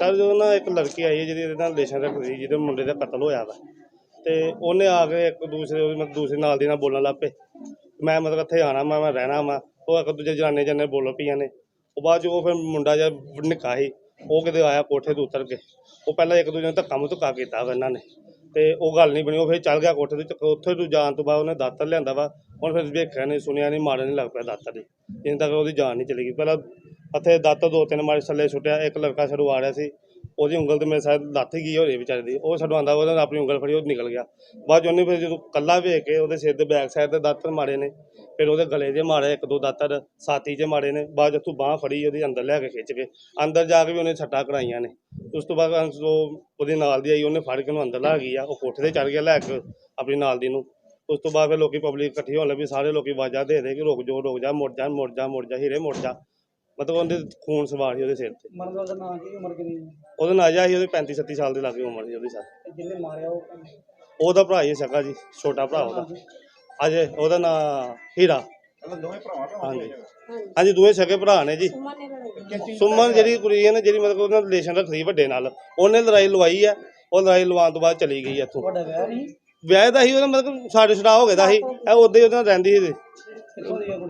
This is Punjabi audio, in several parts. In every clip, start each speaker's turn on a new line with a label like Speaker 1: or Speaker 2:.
Speaker 1: ਸਰ ਜੋ ਨਾ ਇੱਕ ਲੜਕੀ ਆਈ ਹੈ ਜਿਹਦੀ ਇਹਦੇ ਨਾਲ ਰਿਲੇਸ਼ਨ ਰੱਖਦੀ ਸੀ, ਜਿਹਦੇ ਮੁੰਡੇ ਦਾ ਕਤਲ ਹੋਇਆ ਵਾ, ਤੇ ਉਹਨੇ ਆ ਕੇ ਇੱਕ ਦੂਸਰੇ, ਉਹਦੀ ਮਤਲਬ ਦੂਸਰੇ ਨਾਲ ਦੀ ਨਾਲ ਬੋਲਣ ਲੱਗ ਪਏ। ਮੈਂ ਮਤਲਬ ਇੱਥੇ ਆਣਾ ਮੈਂ ਮੈਂ ਰਹਿਣਾ ਵਾ, ਉਹ ਇੱਕ ਦੂਜੇ ਜਨਾਨੇ ਜਨੇ ਬੋਲ ਪਈਆਂ ਨੇ। ਉਹ ਬਾਅਦ 'ਚ ਫਿਰ ਮੁੰਡਾ ਜਿਹਾ ਨਿੱਕਾ ਸੀ, ਉਹ ਕਿਤੇ ਆਇਆ ਕੋਠੇ ਤੋਂ ਉਤਰ ਕੇ। ਉਹ ਪਹਿਲਾਂ ਇੱਕ ਦੂਜੇ ਨੂੰ ਧੱਕਾ ਮੁੱਕਾ ਧੱਕਾ ਕੀਤਾ ਵਾ ਇਹਨਾਂ ਨੇ। ਤੇ ਉਹ ਗੱਲ ਨਹੀਂ ਬਣੀ, ਉਹ ਫਿਰ ਚੱਲ ਗਿਆ ਕੋਠੇ ਤੇ ਉੱਥੇ ਤੋਂ ਜਾਣ ਤੋਂ ਬਾਅਦ ਉਹਨੇ ਦਾਤਰ ਲਿਆਂਦਾ ਵਾ। ਹੁਣ ਫਿਰ ਵੇਖਿਆ ਨਹੀਂ ਸੁਣਿਆ ਨਹੀਂ ਮਾਰਨ ਨਹੀਂ ਲੱਗ ਪਿਆ ਦਾਤਰ ਦੀ ਜਿੰਨ ਤੱਕ ਉਹਦੀ ਜਾਨ ਨਹੀਂ ਚਲੀ ਗਈ, ਪਹਿਲਾਂ ਹੱਥੇ ਦਾਤਰ ਦੋ ਤਿੰਨ ਮਾਰੇ ਥੱਲੇ ਸੁੱਟਿਆ, ਇੱਕ ਲੜਕਾ ਛੜੂ ਆ ਰਿਹਾ ਸੀ। ਉਹਦੀ ਉਂਗਲ ਤੇ ਮੇਰੇ ਸਾਥ ਲੱਥ ਗਈ ਹੋਰੀ ਵਿਚਾਰੇ ਦੀ। ਉਹ ਛਡਵਾਉਂਦਾ ਉਹਨੇ ਆਪਣੀ ਉਂਗਲ ਫੜੀ, ਉਹ ਨਿਕਲ ਗਿਆ। ਬਾਅਦ 'ਚ ਉਹਨੇ ਫਿਰ ਜਦੋਂ ਕੱਲਾ ਵੇਖ ਕੇ ਉਹਦੇ ਸਿਰ ਦੇ ਬੈਕ ਸਾਈਡ ਤੇ ਦਾਤਰ ਮਾਰੇ ਨੇ, ਫਿਰ ਉਹਦੇ ਗਲੇ 'ਚ ਮਾਰੇ, ਇੱਕ ਦੋ ਦਾਤਰ ਸਾਥੀ 'ਚ ਮਾਰੇ ਨੇ। ਬਾਅਦ 'ਚ ਤੂੰ ਬਾਹ ਫੜੀ, ਉਹਦੀ ਅੰਦਰ ਲੈ ਕੇ ਖਿੱਚ ਕੇ। ਅੰਦਰ ਜਾ ਕੇ ਵੀ ਉਹਨੇ ਛੱਟਾਂ ਕਰਾਈਆਂ ਨੇ। ਉਸ ਤੋਂ ਬਾਅਦ ਅੰਸ- ਉਹ ਉਹਦੇ ਨਾਲ ਦੀ ਆਈ, ਉਹਨੇ ਫੜ ਕੇ ਉਹਨੂੰ ਅੰਦਰ ਲਾ ਗਈ ਆ। ਉਹ ਕੋਠੇ ਤੇ ਚੜ ਗਿਆ ਲੈ ਕੇ ਆਪਣੀ ਨਾਲ ਦੀ ਨੂੰ। ਉਸ ਤੋਂ ਬਾਅਦ ਫਿਰ ਲੋਕੀ ਪਬਲਿਕ ਇਕੱਠੀ ਹੋਣ ਲੱਗੀ, ਸਾਰੇ ਲੋਕੀ ਆਵਾਜ਼ਾਂ ਦੇ ਦੇ ਕਿ ਰੁਕ ਜਾ ਰੁਕ ਜਾ, ਮੁੜ ਜਾ ਮੁੜ ਜਾ ਮੁੜ ਜਾ, ਹੀਰੇ ਮੁੜ ਜਾ। ਮਤਲਬ ਉਹਦੇ ਖੂਨ ਸਵਾਰ ਸੀ ਉਹਦੇ ਸਿਰ ਤੇ।
Speaker 2: ਮਰਨ ਵਾਲਾ ਦਾ ਨਾਂ ਕੀ ਉਮਰ ਕਿੰਨੀ ਹੈ?
Speaker 1: ਉਹਦਾ ਨਾਜਾ ਸੀ ਉਹਦੇ 35 37 ਸਾਲ ਦੇ ਲਾਗੇ ਉਮਰ ਸੀ ਉਹਦੀ ਸਰ
Speaker 2: ਤੇ ਜਿਹਨੇ ਮਾਰਿਆ ਉਹ ਕੌਣ?
Speaker 1: ਉਹਦਾ ਭਰਾ ਹੀ ਸਕਾ ਜੀ ਛੋਟਾ ਭਰਾ ਉਹਦਾ। ਅਜੇ ਉਹਦਾ ਨਾਂ ਹੀਰਾ। ਹਾਂਜੀ। ਹਾਂਜੀ ਦੋਵੇਂ ਸਕੇ ਭਰਾ ਨੇ ਜੀ। ਸੁਮਨ ਜਿਹੜੀ ਕੁੜੀ ਹੈ ਨਾ ਜਿਹੜੀ ਮਤਲਬ ਉਹਨਾਂ ਰਿਲੇਸ਼ਨ ਰੱਖਦੀ ਵੱਡੇ ਨਾਲ। ਉਹਨੇ ਲੜਾਈ ਲਵਾਈ ਆ ਉਹ ਲੜਾਈ ਲਵਾਉਣ ਤੋਂ ਬਾਅਦ ਚਲੀ ਗਈ ਇੱਥੋਂ।
Speaker 2: ਤੁਹਾਡਾ ਵਿਆਹ ਨਹੀਂ?
Speaker 1: ਵਿਆਹ ਦਾ ਸੀ ਉਹਦਾ ਮਤਲਬ ਸਾਡੇ ਛੜਾ ਹੋ ਗਿਆ ਦਾ ਸੀ ਇਹ ਉਦੋਂ ਹੀ ਉਹਦੇ ਨਾਲ ਰਹਿੰਦੀ ਸੀ।
Speaker 2: ਕਿੱਥੋਂ ਦੀ ਹੈ ਕੁੜੀ?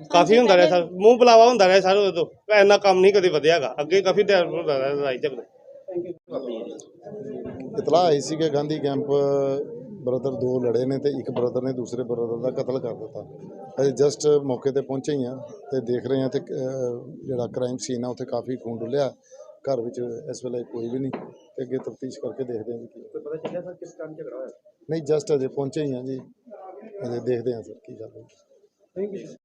Speaker 1: ਕਾਫੀ ਹੁੰਦਾ ਰਿਹਾ ਸਰ, ਮੂੰਹ ਬੁਲਾਵਾ ਹੁੰਦਾ ਰਿਹਾ ਸਰ ਉਦੋਂ, ਇੰਨਾ ਕੰਮ ਨਹੀਂ ਕਦੇ ਵਧਿਆਗਾ ਅੱਗੇ ਕਾਫੀ ਟਾਈਮ ਹੁੰਦਾ ਰਿਹਾ ਲੜਾਈ ਝਗੜੇ।
Speaker 2: ਥੈਂਕ
Speaker 3: ਆਈ ਸੀ ਕਿ ਗਾਂਧੀ ਕੈਂਪ, ਬ੍ਰਦਰ ਦੋ ਲੜੇ ਨੇ ਤੇ ਇੱਕ ਬ੍ਰਦਰ ਨੇ ਦੂਸਰੇ ਬ੍ਰਦਰ ਦਾ ਕਤਲ ਕਰ ਦਿੱਤਾ। ਅਸੀਂ ਜਸਟ ਮੌਕੇ ਤੇ ਪਹੁੰਚੇ ਹੀ ਆ ਤੇ ਦੇਖ ਰਹੇ ਹਾਂ ਤੇ ਜਿਹੜਾ ਕ੍ਰਾਈਮ ਸੀਨ ਆ, ਉੱਥੇ ਕਾਫੀ ਖੂਨ ਡੁੱਲਿਆ। ਘਰ ਵਿੱਚ ਇਸ ਵੇਲੇ ਕੋਈ ਵੀ ਨਹੀਂ, ਤੇ ਅੱਗੇ ਤਫਤੀਸ਼ ਕਰਕੇ ਦੇਖਦੇ ਹਾਂ ਕੀ
Speaker 4: ਪਤਾ ਚੱਲਿਆ ਸਰ ਕਿਸ ਕਾਰਨ ਝਗੜਾ ਹੋਇਆ।
Speaker 3: ਨਹੀਂ ਜਸਟ ਅਜੇ ਪਹੁੰਚੇ ਹੀ ਆ ਜੀ। ਅਜੇ ਦੇਖਦੇ ਹਾਂ ਸਰ ਕੀ ਗੱਲ ਹੈ